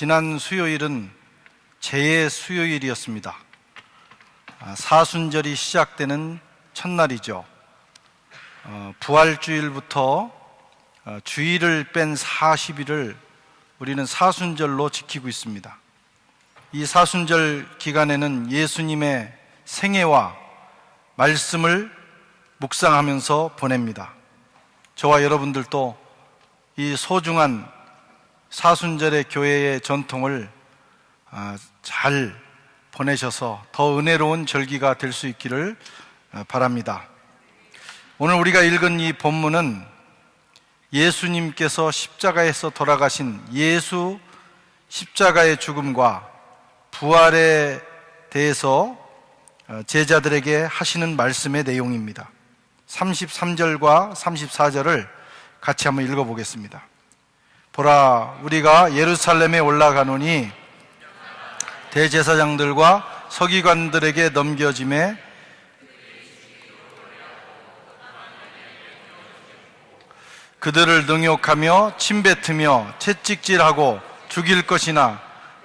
지난 수요일은 재해 수요일이었습니다. 아, 사순절이 시작되는 첫날이죠. 어, 부활주일부터 어, 주일을 뺀 40일을 우리는 사순절로 지키고 있습니다. 이 사순절 기간에는 예수님의 생애와 말씀을 묵상하면서 보냅니다. 저와 여러분들도 이 소중한 사순절의 교회의 전통을 아, 잘 보내셔서 더 은혜로운 절기가 될 수 있기를 아, 바랍니다. 오늘 우리가 읽은 이 본문은 예수님께서 십자가에서 돌아가신 예수 십자가의 죽음과 부활에 대해서 어, 제자들에게 하시는 말씀의 내용입니다. 33절과 34절을 같이 한번 읽어보겠습니다. 보라, 우리가 예루살렘에 올라가노니 대제사장들과 서기관들에게 넘겨짐에 그들을 능욕하며 침뱉으며 채찍질하고 죽일 것이나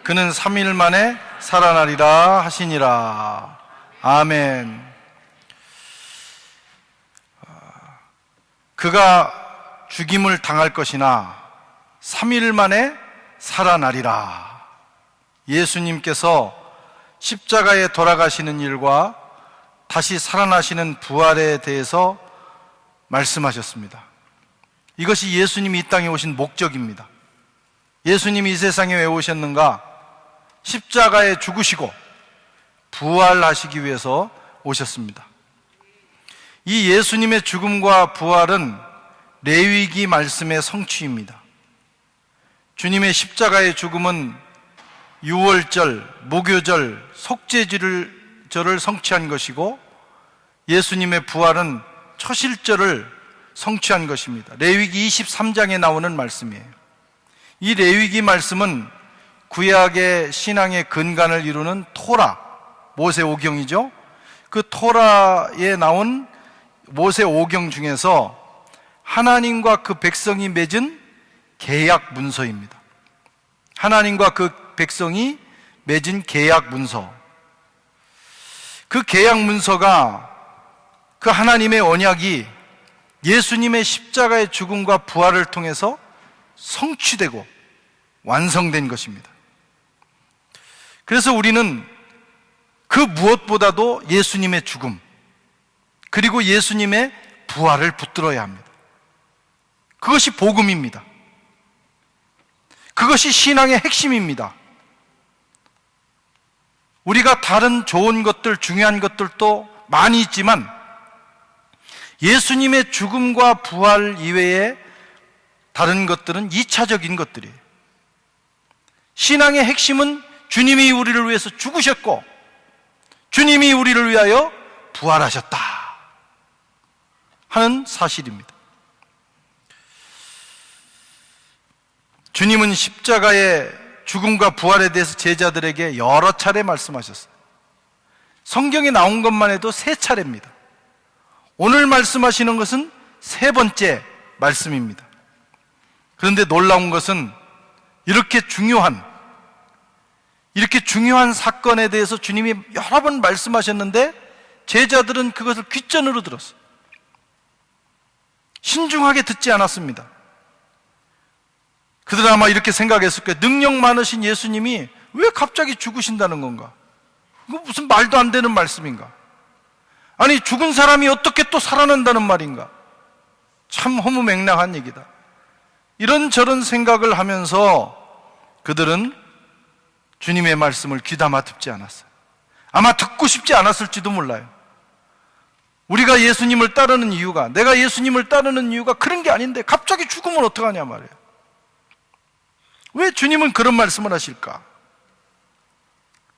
그는 3일 만에 살아나리라 하시니라. 아멘. 그가 죽임을 당할 것이나 3일 만에 살아나리라. 예수님께서 십자가에 돌아가시는 일과 다시 살아나시는 부활에 대해서 말씀하셨습니다. 이것이 예수님이 이 땅에 오신 목적입니다. 예수님이 이 세상에 왜 오셨는가? 십자가에 죽으시고 부활하시기 위해서 오셨습니다. 이 예수님의 죽음과 부활은 레위기 말씀의 성취입니다. 주님의 십자가의 죽음은 유월절, 목요절, 속죄절을 성취한 것이고 예수님의 부활은 초실절을 성취한 것입니다. 레위기 23장에 나오는 말씀이에요. 이 레위기 말씀은 구약의 신앙의 근간을 이루는 토라, 모세 오경이죠. 그 토라에 나온 모세 오경 중에서 하나님과 그 백성이 맺은 계약 문서입니다. 하나님과 그 백성이 맺은 계약 문서. 그 계약 문서가 그 하나님의 언약이 예수님의 십자가의 죽음과 부활을 통해서 성취되고 완성된 것입니다. 그래서 우리는 그 무엇보다도 예수님의 죽음, 그리고 예수님의 부활을 붙들어야 합니다. 그것이 복음입니다. 그것이 신앙의 핵심입니다. 우리가 다른 좋은 것들, 중요한 것들도 많이 있지만 예수님의 죽음과 부활 이외에 다른 것들은 2차적인 것들이에요. 신앙의 핵심은 주님이 우리를 위해서 죽으셨고 주님이 우리를 위하여 부활하셨다 하는 사실입니다. 주님은 십자가의 죽음과 부활에 대해서 제자들에게 여러 차례 말씀하셨어요. 성경에 나온 것만 해도 세 차례입니다. 오늘 말씀하시는 것은 세 번째 말씀입니다. 그런데 놀라운 것은 이렇게 중요한, 이렇게 중요한 사건에 대해서 주님이 여러 번 말씀하셨는데 제자들은 그것을 귓전으로 들었어요. 신중하게 듣지 않았습니다. 그들 아마 이렇게 생각했을 거예요. 능력 많으신 예수님이 왜 갑자기 죽으신다는 건가? 이거 무슨 말도 안 되는 말씀인가? 아니, 죽은 사람이 어떻게 또 살아난다는 말인가? 참 허무맹랑한 얘기다. 이런저런 생각을 하면서 그들은 주님의 말씀을 귀담아 듣지 않았어요. 아마 듣고 싶지 않았을지도 몰라요. 우리가 예수님을 따르는 이유가, 내가 예수님을 따르는 이유가 그런 게 아닌데 갑자기 죽으면 어떡하냐 말이에요. 왜 주님은 그런 말씀을 하실까?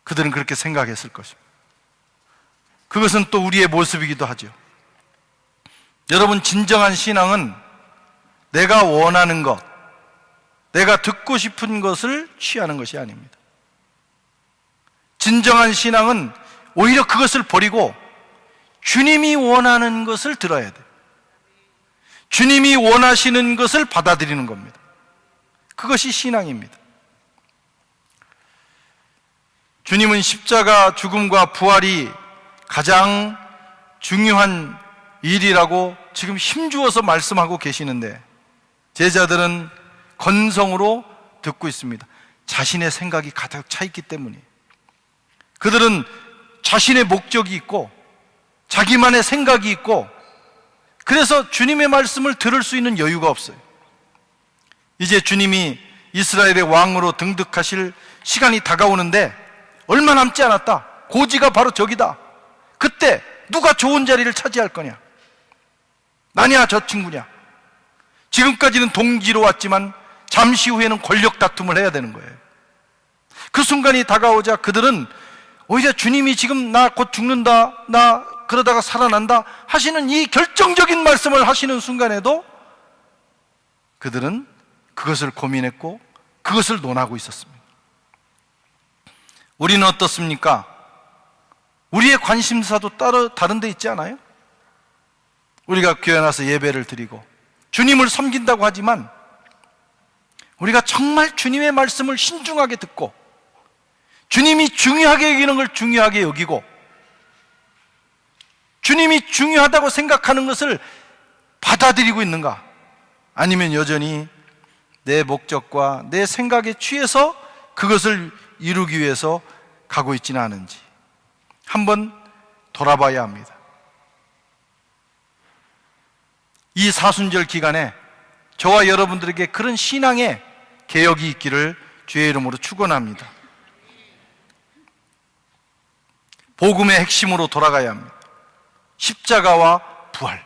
그들은 그렇게 생각했을 것입니다. 그것은 또 우리의 모습이기도 하죠. 여러분, 진정한 신앙은 내가 원하는 것, 내가 듣고 싶은 것을 취하는 것이 아닙니다. 진정한 신앙은 오히려 그것을 버리고 주님이 원하는 것을 들어야 돼. 주님이 원하시는 것을 받아들이는 겁니다. 그것이 신앙입니다. 주님은 십자가 죽음과 부활이 가장 중요한 일이라고 지금 힘주어서 말씀하고 계시는데 제자들은 건성으로 듣고 있습니다. 자신의 생각이 가득 차 있기 때문에 그들은 자신의 목적이 있고 자기만의 생각이 있고 그래서 주님의 말씀을 들을 수 있는 여유가 없어요. 이제 주님이 이스라엘의 왕으로 등극하실 시간이 다가오는데 얼마 남지 않았다. 고지가 바로 저기다. 그때 누가 좋은 자리를 차지할 거냐? 나냐 저 친구냐? 지금까지는 동지로 왔지만 잠시 후에는 권력 다툼을 해야 되는 거예요. 그 순간이 다가오자 그들은 오히려 주님이 지금 나 곧 죽는다, 나 그러다가 살아난다 하시는 이 결정적인 말씀을 하시는 순간에도 그들은 그것을 고민했고 그것을 논하고 있었습니다. 우리는 어떻습니까? 우리의 관심사도 따로 다른 데 있지 않아요? 우리가 교회 나서 예배를 드리고 주님을 섬긴다고 하지만 우리가 정말 주님의 말씀을 신중하게 듣고 주님이 중요하게 여기는 걸 중요하게 여기고 주님이 중요하다고 생각하는 것을 받아들이고 있는가? 아니면 여전히 내 목적과 내 생각에 취해서 그것을 이루기 위해서 가고 있지는 않은지 한번 돌아봐야 합니다. 이 사순절 기간에 저와 여러분들에게 그런 신앙의 개혁이 있기를 주의 이름으로 축원합니다. 복음의 핵심으로 돌아가야 합니다. 십자가와 부활.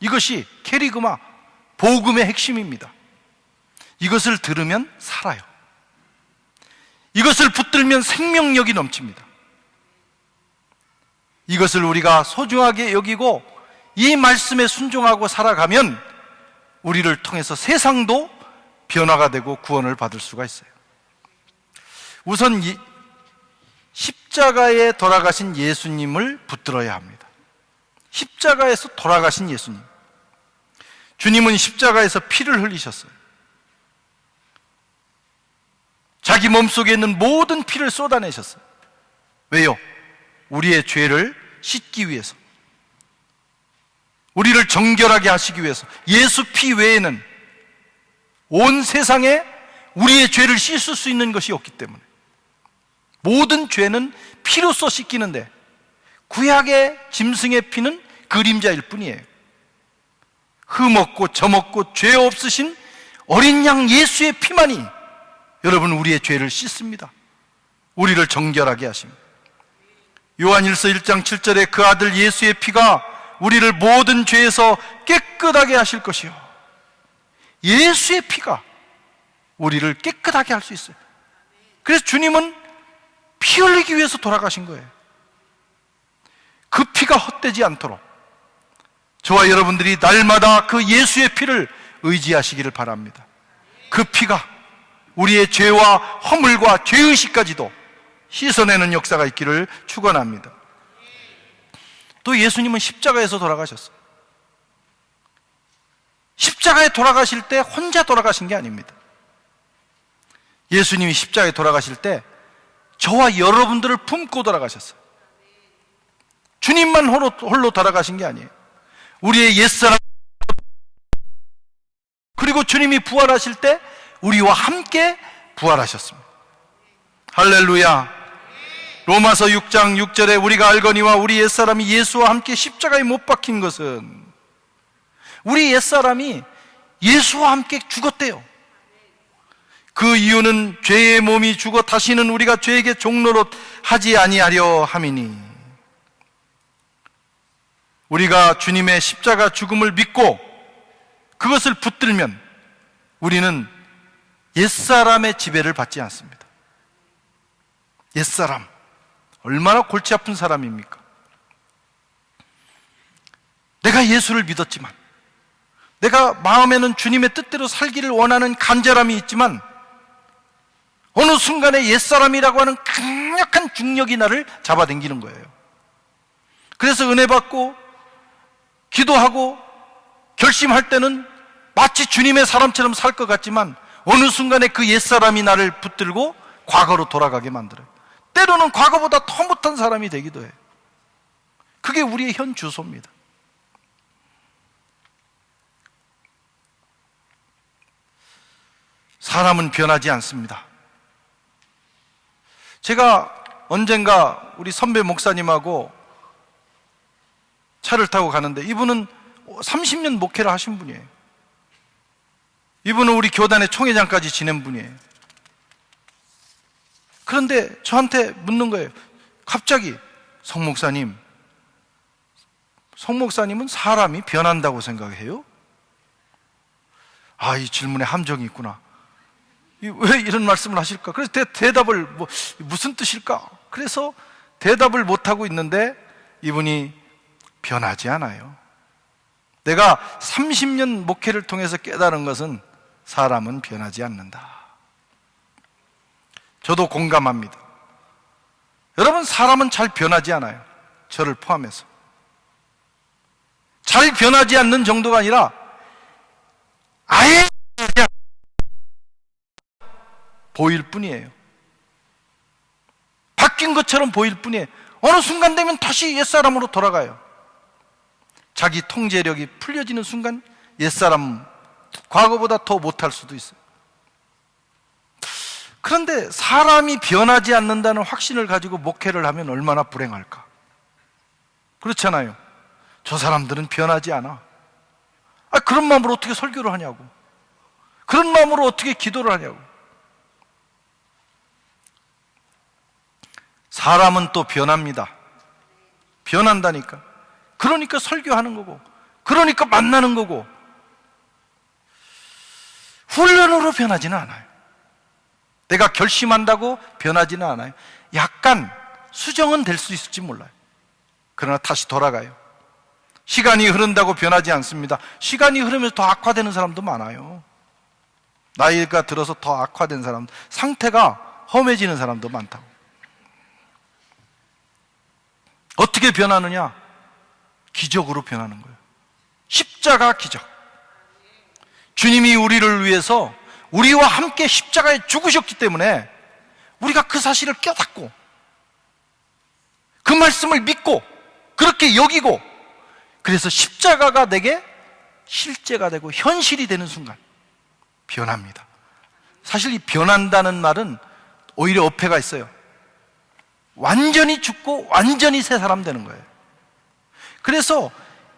이것이 캐리그마 복음의 핵심입니다. 이것을 들으면 살아요. 이것을 붙들면 생명력이 넘칩니다. 이것을 우리가 소중하게 여기고 이 말씀에 순종하고 살아가면 우리를 통해서 세상도 변화가 되고 구원을 받을 수가 있어요. 우선 이 십자가에 돌아가신 예수님을 붙들어야 합니다. 십자가에서 돌아가신 예수님. 주님은 십자가에서 피를 흘리셨어요. 자기 몸속에 있는 모든 피를 쏟아내셨어요. 왜요? 우리의 죄를 씻기 위해서. 우리를 정결하게 하시기 위해서. 예수 피 외에는 온 세상에 우리의 죄를 씻을 수 있는 것이 없기 때문에. 모든 죄는 피로써 씻기는데 구약의 짐승의 피는 그림자일 뿐이에요. 흠없고 점없고 죄 없으신 어린 양 예수의 피만이 여러분 우리의 죄를 씻습니다. 우리를 정결하게 하십니다. 요한 1서 1장 7절에 그 아들 예수의 피가 우리를 모든 죄에서 깨끗하게 하실 것이요. 예수의 피가 우리를 깨끗하게 할 수 있어요. 그래서 주님은 피 흘리기 위해서 돌아가신 거예요. 그 피가 헛되지 않도록 저와 여러분들이 날마다 그 예수의 피를 의지하시기를 바랍니다. 그 피가 우리의 죄와 허물과 죄의식까지도 씻어내는 역사가 있기를 축원합니다. 또 예수님은 십자가에서 돌아가셨어요. 십자가에 돌아가실 때 혼자 돌아가신 게 아닙니다. 예수님이 십자가에 돌아가실 때 저와 여러분들을 품고 돌아가셨어요. 주님만 홀로, 홀로 돌아가신 게 아니에요. 우리의 옛사람 그리고 주님이 부활하실 때 우리와 함께 부활하셨습니다. 할렐루야. 로마서 6장 6절에 우리가 알거니와 우리 옛사람이 예수와 함께 십자가에 못 박힌 것은 우리 옛사람이 예수와 함께 죽었대요. 그 이유는 죄의 몸이 죽어 다시는 우리가 죄에게 종로로 하지 아니하려 함이니 우리가 주님의 십자가 죽음을 믿고 그것을 붙들면 우리는 옛사람의 지배를 받지 않습니다. 옛사람. 얼마나 골치 아픈 사람입니까? 내가 예수를 믿었지만, 내가 마음에는 주님의 뜻대로 살기를 원하는 간절함이 있지만, 어느 순간에 옛사람이라고 하는 강력한 중력이 나를 잡아당기는 거예요. 그래서 은혜 받고, 기도하고, 결심할 때는 마치 주님의 사람처럼 살 것 같지만, 어느 순간에 그 옛사람이 나를 붙들고 과거로 돌아가게 만들어요. 때로는 과거보다 더 못한 사람이 되기도 해요. 그게 우리의 현 주소입니다. 사람은 변하지 않습니다. 제가 언젠가 우리 선배 목사님하고 차를 타고 가는데 이분은 30년 목회를 하신 분이에요. 이분은 우리 교단의 총회장까지 지낸 분이에요. 그런데 저한테 묻는 거예요. 갑자기 성 목사님, 성 목사님은 사람이 변한다고 생각해요? 아, 이 질문에 함정이 있구나. 이- 왜 이런 말씀을 하실까? 그래서 대, 답을 뭐, 무슨 뜻일까? 그래서 대답을 못하고 있는데 이분이 변하지 않아요. 내가 30년 목회를 통해서 깨달은 것은 사람은 변하지 않는다. 저도 공감합니다. 여러분, 사람은 잘 변하지 않아요. 저를 포함해서. 잘 변하지 않는 정도가 아니라 아예 않- 보일 뿐이에요. 바뀐 것처럼 보일 뿐이에요. 어느 순간 되면 다시 옛사람으로 돌아가요. 자기 통제력이 풀려지는 순간 옛사람, 과거보다 더 못할 수도 있어요. 그런데 사람이 변하지 않는다는 확신을 가지고 목회를 하면 얼마나 불행할까? 그렇잖아요. 저 사람들은 변하지 않아. 아, 그런 마음으로 어떻게 설교를 하냐고. 그런 마음으로 어떻게 기도를 하냐고. 사람은 또 변합니다. 변한다니까. 그러니까 설교하는 거고, 그러니까 만나는 거고, 훈련으로 변하지는 않아요. 내가 결심한다고 변하지는 않아요. 약간 수정은 될 수 있을지 몰라요. 그러나 다시 돌아가요. 시간이 흐른다고 변하지 않습니다. 시간이 흐르면서 더 악화되는 사람도 많아요. 나이가 들어서 더 악화된 사람, 상태가 험해지는 사람도 많다고. 어떻게 변하느냐? 기적으로 변하는 거예요. 십자가 기적. 주님이 우리를 위해서 우리와 함께 십자가에 죽으셨기 때문에 우리가 그 사실을 깨닫고 그 말씀을 믿고 그렇게 여기고 그래서 십자가가 내게 실제가 되고 현실이 되는 순간 변합니다. 사실 이 변한다는 말은 오히려 어폐가 있어요. 완전히 죽고 완전히 새 사람 되는 거예요. 그래서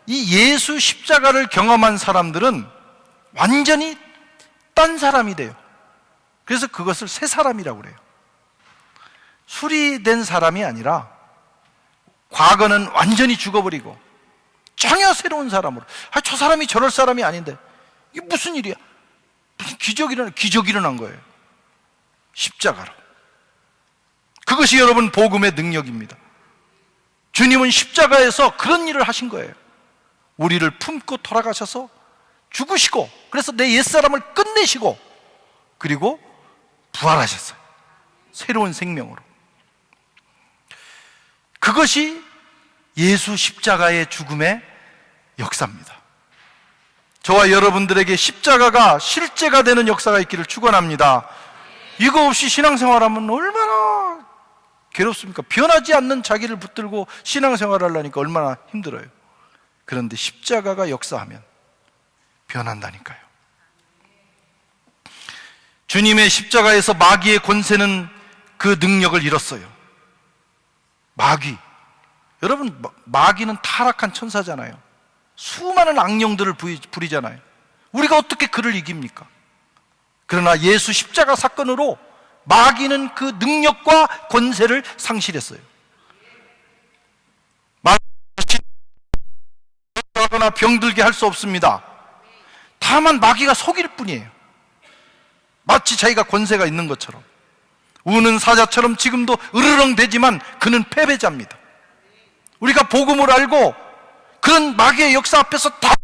이 예수 십자가를 경험한 사람들은 완전히 딴 사람이 돼요. 그래서 그것을 새 사람이라고 그래요. 수리된 사람이 아니라 과거는 완전히 죽어버리고 전혀 새로운 사람으로. 아, 저 사람이 저럴 사람이 아닌데 이게 무슨 일이야? 무슨 기적이 일어나, 기적이 일어난 거예요. 십자가로. 그것이 여러분 복음의 능력입니다. 주님은 십자가에서 그런 일을 하신 거예요. 우리를 품고 돌아가셔서 죽으시고 그래서 내 옛사람을 끝내시고 그리고 부활하셨어요. 새로운 생명으로. 그것이 예수 십자가의 죽음의 역사입니다. 저와 여러분들에게 십자가가 실제가 되는 역사가 있기를 축원합니다. 이거 없이 신앙생활하면 얼마나 괴롭습니까? 변하지 않는 자기를 붙들고 신앙생활 하려니까 얼마나 힘들어요. 그런데 십자가가 역사하면 변한다니까요. 주님의 십자가에서 마귀의 권세는 그 능력을 잃었어요. 마귀. 여러분, 마- 마귀는 타락한 천사잖아요. 수많은 악령들을 부리- 부리잖아요. 우리가 어떻게 그를 이깁니까? 그러나 예수 십자가 사건으로 마귀는 그 능력과 권세를 상실했어요. 마귀하거나 병들게 할 수 없습니다. 다만 마귀가 속일 뿐이에요. 마치 자기가 권세가 있는 것처럼. 우는 사자처럼 지금도 으르렁 대지만 그는 패배자입니다. 우리가 복음을 알고 그런 마귀의 역사 앞에서 다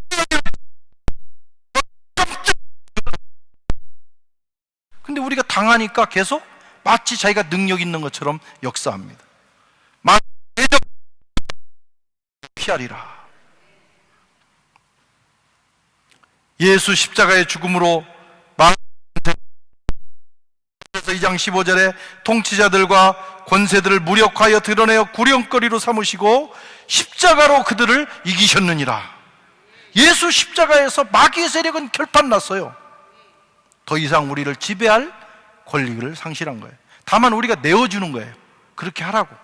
근데 우리가 당하니까 계속 마치 자기가 능력 있는 것처럼 역사합니다. 대적 피하리라. 예수 십자가의 죽음으로 마귀에서 2장 15절에 통치자들과 권세들을 무력하여 드러내어 구령거리로 삼으시고 십자가로 그들을 이기셨느니라. 예수 십자가에서 마귀의 세력은 결판났어요. 더 이상 우리를 지배할 권리를 상실한 거예요. 다만 우리가 내어주는 거예요. 그렇게 하라고.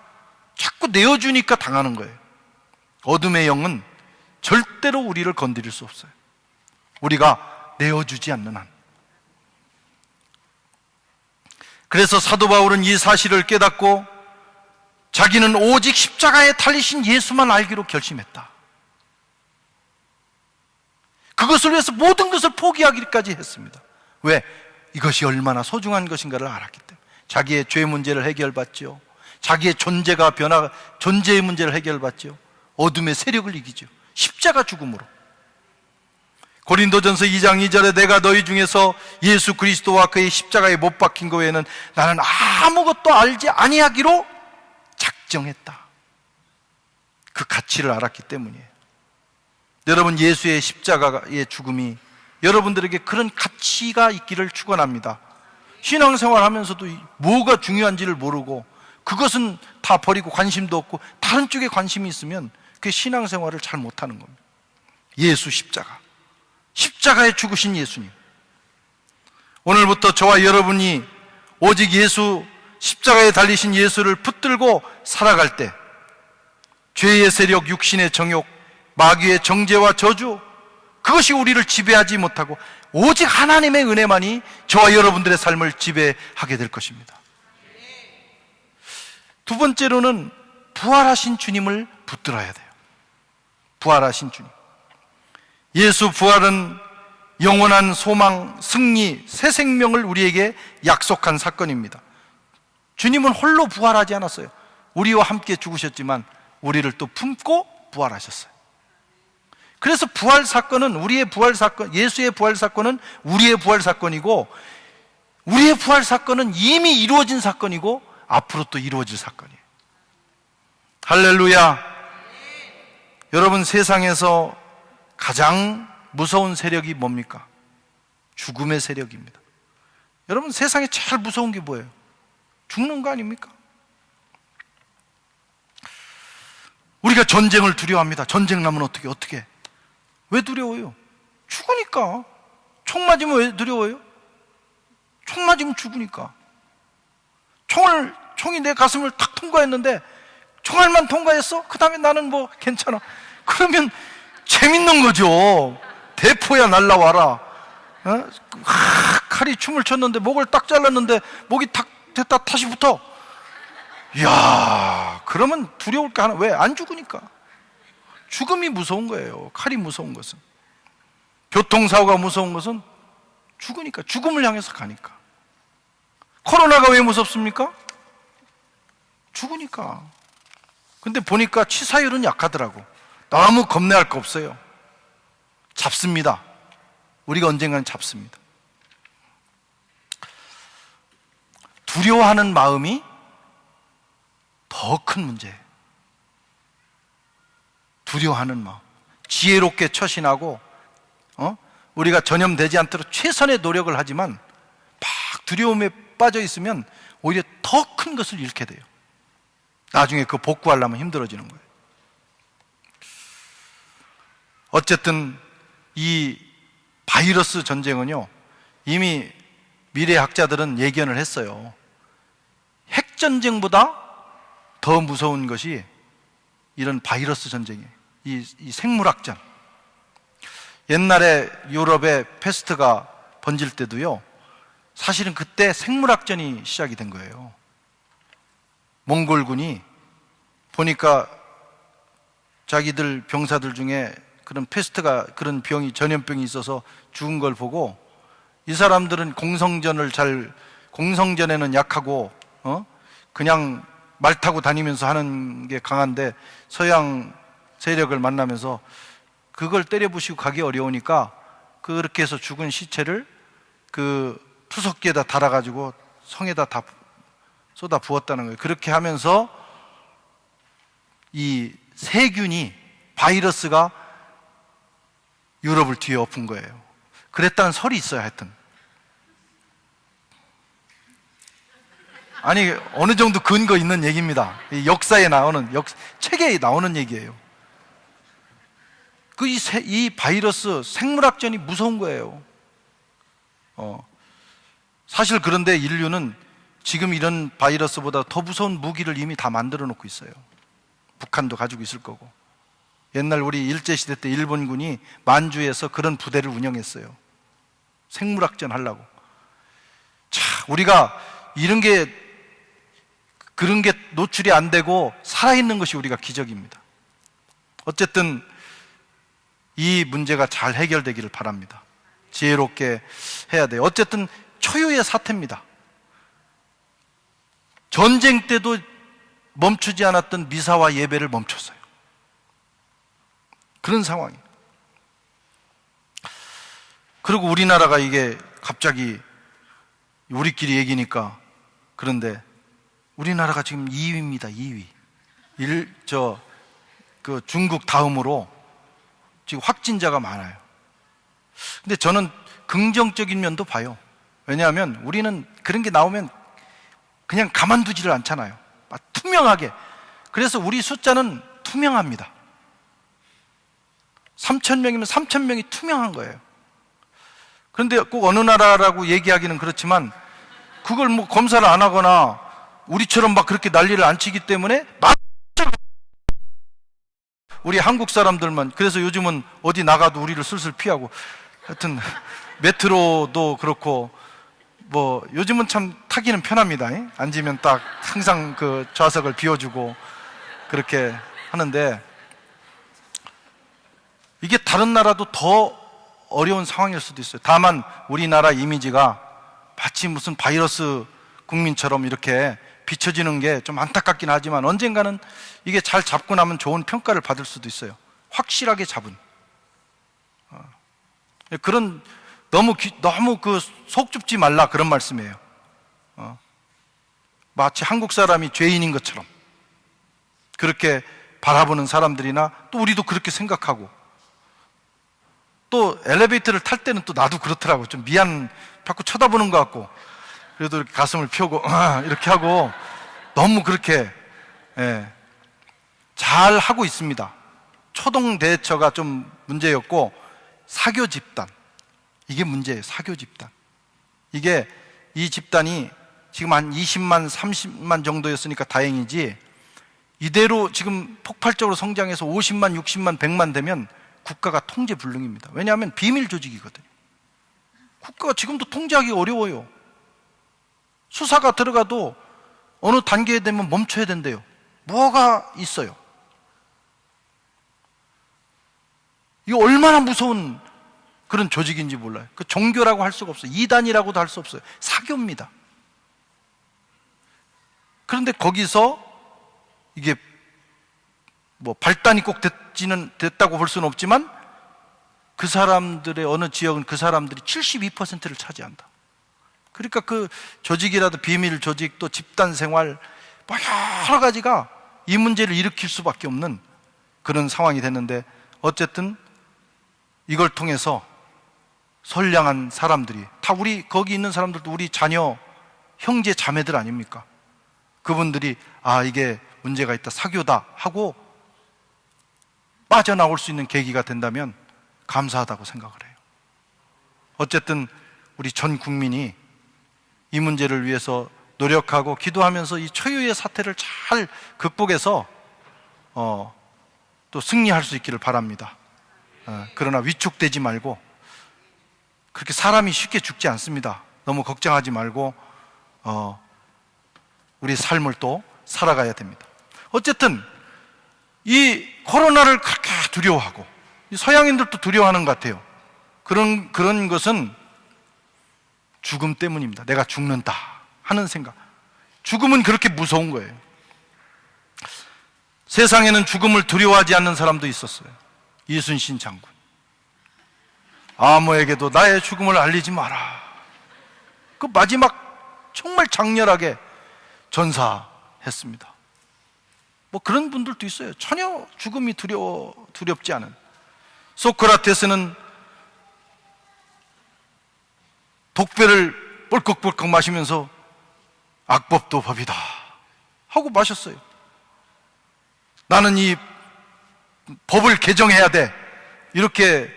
자꾸 내어주니까 당하는 거예요. 어둠의 영은 절대로 우리를 건드릴 수 없어요. 우리가 내어주지 않는 한. 그래서 사도 바울은 이 사실을 깨닫고 자기는 오직 십자가에 달리신 예수만 알기로 결심했다. 그것을 위해서 모든 것을 포기하기까지 했습니다. 왜? 이것이 얼마나 소중한 것인가를 알았기 때문에. 자기의 죄 문제를 해결받죠. 자기의 존재가 변화, 존재의 문제를 해결받죠. 어둠의 세력을 이기죠. 십자가 죽음으로. 고린도전서 2장 2절에 내가 너희 중에서 예수 그리스도와 그의 십자가에 못 박힌 거 외에는 나는 아무것도 알지 아니하기로 작정했다. 그 가치를 알았기 때문이에요. 여러분 예수의 십자가의 죽음이 여러분들에게 그런 가치가 있기를 축원합니다. 신앙생활 하면서도 뭐가 중요한지를 모르고 그것은 다 버리고 관심도 없고 다른 쪽에 관심이 있으면 그 신앙생활을 잘 못하는 겁니다. 예수 십자가. 십자가에 죽으신 예수님. 오늘부터 저와 여러분이 오직 예수, 십자가에 달리신 예수를 붙들고 살아갈 때 죄의 세력, 육신의 정욕, 마귀의 정죄와 저주, 그것이 우리를 지배하지 못하고 오직 하나님의 은혜만이 저와 여러분들의 삶을 지배하게 될 것입니다. 두 번째로는 부활하신 주님을 붙들어야 돼요. 부활하신 주님. 예수 부활은 영원한 소망, 승리, 새 생명을 우리에게 약속한 사건입니다. 주님은 홀로 부활하지 않았어요. 우리와 함께 죽으셨지만 우리를 또 품고 부활하셨어요. 그래서 부활 사건은 우리의 부활 사건, 예수의 부활 사건은 우리의 부활 사건이고 우리의 부활 사건은 이미 이루어진 사건이고 앞으로 또 이루어질 사건이에요. 할렐루야. 여러분 세상에서 가장 무서운 세력이 뭡니까? 죽음의 세력입니다. 여러분 세상에 제일 무서운 게 뭐예요? 죽는 거 아닙니까? 우리가 전쟁을 두려워합니다. 전쟁 나면 어떻게 어떻게? 왜 두려워요? 죽으니까. 총 맞으면 왜 두려워요? 총 맞으면 죽으니까. 총을 총이 내 가슴을 탁 통과했는데 총알만 통과했어? 그 다음에 나는 뭐 괜찮아. 그러면 재밌는 거죠. 대포야 날라와라. 어? 하, 칼이 춤을 췄는데 목을 딱 잘랐는데 목이 탁 됐다 다시 붙어. 이야, 그러면 두려울 게 하나. 왜? 안 죽으니까. 죽음이 무서운 거예요. 칼이 무서운 것은. 교통사고가 무서운 것은 죽으니까. 죽음을 향해서 가니까. 코로나가 왜 무섭습니까? 죽으니까. 근데 보니까 치사율은 약하더라고. 너무 겁내할 거 없어요. 잡습니다. 우리가 언젠가는 잡습니다. 두려워하는 마음이 더 큰 문제예요. 두려워하는 마음. 지혜롭게 처신하고, 어? 우리가 전염되지 않도록 최선의 노력을 하지만, 막 두려움에 빠져 있으면 오히려 더 큰 것을 잃게 돼요. 나중에 그 복구하려면 힘들어지는 거예요. 어쨌든 이 바이러스 전쟁은요, 이미 미래학자들은 예견을 했어요. 핵전쟁보다 더 무서운 것이 이런 바이러스 전쟁이에요. 이, 이 생물학전. 옛날에 유럽에 패스트가 번질 때도요, 사실은 그때 생물학전이 시작이 된 거예요. 몽골군이 보니까 자기들 병사들 중에 그런 패스트가 그런 병이 전염병이 있어서 죽은 걸 보고 이 사람들은 공성전을 잘 공성전에는 약하고 어 그냥 말 타고 다니면서 하는 게 강한데 서양 세력을 만나면서 그걸 때려 부시고 가기 어려우니까 그렇게 해서 죽은 시체를 그 투석기에다 달아 가지고 성에다 다 쏟아 부었다는 거예요. 그렇게 하면서 이 세균이 바이러스가 유럽을 뒤에 엎은 거예요. 그랬다는 설이 있어야 했던. 아니 어느 정도 근거 있는 얘기입니다. 이 역사에 나오는 역 책에 나오는 얘기예요. 그이이 바이러스 생물학전이 무서운 거예요. 어. 사실 그런데 인류는 지금 이런 바이러스보다 더 무서운 무기를 이미 다 만들어 놓고 있어요. 북한도 가지고 있을 거고. 옛날 우리 일제시대 때 일본군이 만주에서 그런 부대를 운영했어요. 생물학전 하려고. 자, 우리가 이런 게, 그런 게 노출이 안 되고 살아있는 것이 우리가 기적입니다. 어쨌든 이 문제가 잘 해결되기를 바랍니다. 지혜롭게 해야 돼요. 어쨌든 초유의 사태입니다. 전쟁 때도 멈추지 않았던 미사와 예배를 멈췄어요. 그런 상황이에요. 그리고 우리나라가 이게 갑자기 우리끼리 얘기니까 그런데 우리나라가 지금 2위입니다. 2위. 일, 저, 그 중국 다음으로 지금 확진자가 많아요. 근데 저는 긍정적인 면도 봐요. 왜냐하면 우리는 그런 게 나오면 그냥 가만두지를 않잖아요. 아, 투명하게. 그래서 우리 숫자는 투명합니다. 3천 명이면 3천 명이 투명한 거예요. 그런데 꼭 어느 나라라고 얘기하기는 그렇지만 그걸 뭐 검사를 안 하거나 우리처럼 막 그렇게 난리를 안 치기 때문에 막 우리 한국 사람들만 그래서 요즘은 어디 나가도 우리를 슬슬 피하고 하여튼 메트로도 그렇고 뭐 요즘은 참 타기는 편합니다. 잉? 앉으면 딱 항상 그 좌석을 비워주고 그렇게 하는데 이게 다른 나라도 더 어려운 상황일 수도 있어요. 다만 우리나라 이미지가 마치 무슨 바이러스 국민처럼 이렇게 비춰지는 게 좀 안타깝긴 하지만 언젠가는 이게 잘 잡고 나면 좋은 평가를 받을 수도 있어요. 확실하게 잡은. 어. 그런 너무 기- 너무 그 속 좁지 말라 그런 말씀이에요. 어. 마치 한국 사람이 죄인인 것처럼 그렇게 바라보는 사람들이나 또 우리도 그렇게 생각하고 또 엘리베이터를 탈 때는 또 나도 그렇더라고 좀 미안 자꾸 쳐다보는 것 같고 그래도 이렇게 가슴을 펴고 이렇게 하고 너무 그렇게 예, 잘 하고 있습니다. 초동 대처가 좀 문제였고 사교 집단 이게 문제예요. 사교 집단 이게 이 집단이 지금 한 20만 30만 정도였으니까 다행이지 이대로 지금 폭발적으로 성장해서 50만 60만 100만 되면 국가가 통제 불능입니다. 왜냐하면 비밀 조직이거든요. 국가가 지금도 통제하기 어려워요. 수사가 들어가도 어느 단계에 되면 멈춰야 된대요. 뭐가 있어요? 이거 얼마나 무서운 그런 조직인지 몰라요. 그 종교라고 할 수가 없어요. 이단이라고도 할 수 없어요. 사교입니다. 그런데 거기서 이게 뭐 발단이 꼭 됐 지는 됐다고 볼 수는 없지만 그 사람들의 어느 지역은 그 사람들이 72%를 차지한다. 그러니까 그 조직이라도 비밀 조직 또 집단 생활 뭐 여러 가지가 이 문제를 일으킬 수밖에 없는 그런 상황이 됐는데 어쨌든 이걸 통해서 선량한 사람들이 다 우리 거기 있는 사람들도 우리 자녀 형제 자매들 아닙니까? 그분들이 아 이게 문제가 있다 사교다 하고 빠져나올 수 있는 계기가 된다면 감사하다고 생각을 해요. 어쨌든 우리 전 국민이 이 문제를 위해서 노력하고 기도하면서 이 초유의 사태를 잘 극복해서 어, 또 승리할 수 있기를 바랍니다. 어, 그러나 위축되지 말고 그렇게 사람이 쉽게 죽지 않습니다. 너무 걱정하지 말고 어, 우리 삶을 또 살아가야 됩니다. 어쨌든 이 코로나를 그렇게 두려워하고 이 서양인들도 두려워하는 것 같아요. 그런 그런 것은 죽음 때문입니다. 내가 죽는다 하는 생각. 죽음은 그렇게 무서운 거예요. 세상에는 죽음을 두려워하지 않는 사람도 있었어요. 이순신 장군. 아무에게도 나의 죽음을 알리지 마라. 그 마지막 정말 장렬하게 전사했습니다. 뭐 그런 분들도 있어요. 전혀 죽음이 두려워 두렵지 않은. 소크라테스는 독배를 뻘컥뻘컥 마시면서 악법도 법이다. 하고 마셨어요. 나는 이 법을 개정해야 돼. 이렇게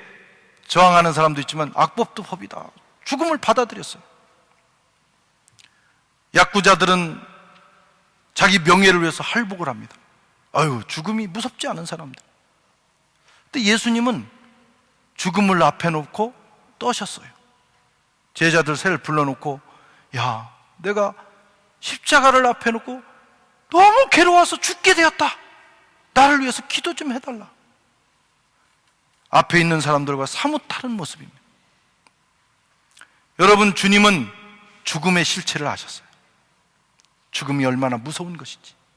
저항하는 사람도 있지만 악법도 법이다. 죽음을 받아들였어요. 약구자들은 자기 명예를 위해서 할복을 합니다. 아유, 죽음이 무섭지 않은 사람들. 근데 예수님은 죽음을 앞에 놓고 떠셨어요. 제자들 셋을 불러놓고, 야, 내가 십자가를 앞에 놓고 너무 괴로워서 죽게 되었다. 나를 위해서 기도 좀 해달라. 앞에 있는 사람들과 사뭇 다른 모습입니다. 여러분, 주님은 죽음의 실체를 아셨어요. 죽음이 얼마나 무서운 것인지.